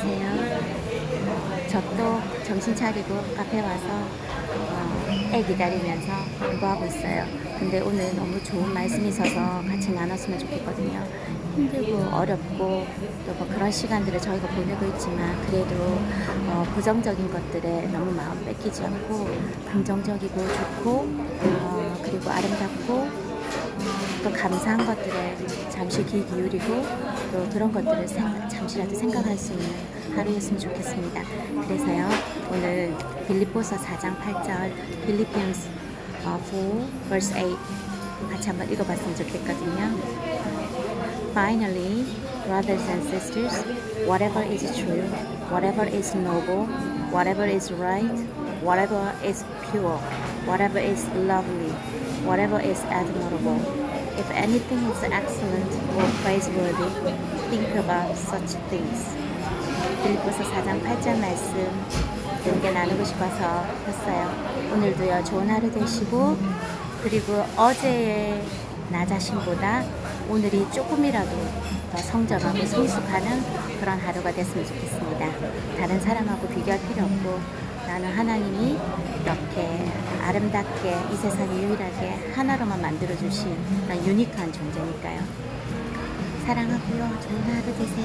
안녕하세요. 저또 정신 차리고 카페 와서 어, 애 기다리면서 공부하고 있어요. 근데 오늘 너무 좋은 말씀이 있어서 같이 나눴으면 좋겠거든요. 힘들고 어렵고 또 뭐 그런 시간들을 저희가 보내고 있지만 그래도 어, 부정적인 것들에 너무 마음 뺏기지 않고 긍정적이고 좋고 어, 그리고 아름답고 어, 또 감사한 것들에 잠시 귀 기울이고 또 그런 것들을 생각- 잠시라도 생각할 수 있는 하루였으면 좋겠습니다. 그래서요 오늘 빌립보서 4장 8절 필리핀스 어, 4 verse 8 같이 한번 읽어봤으면 좋겠거든요. Finally, brothers and sisters, whatever is true, whatever is noble, whatever is right, whatever is pure, whatever is lovely, whatever is admirable, if anything is excellent or praiseworthy, think about such things. 빌립보서 4장 8절 말씀 함께 나누고 싶어서 했어요. 오늘도요 좋은 하루 되시고 그리고 어제의 나 자신보다 오늘이 조금이라도 더 성장하고 성숙하는 그런 하루가 됐으면 좋겠습니다. 다른 사람하고 비교할 필요 없고 나는 하나님이 이렇게 아름답게 이 세상에 유일하게 하나로만 만들어 주신 그런 유니크한 존재니까요. 사랑하고요. 좋은 하루 되세요.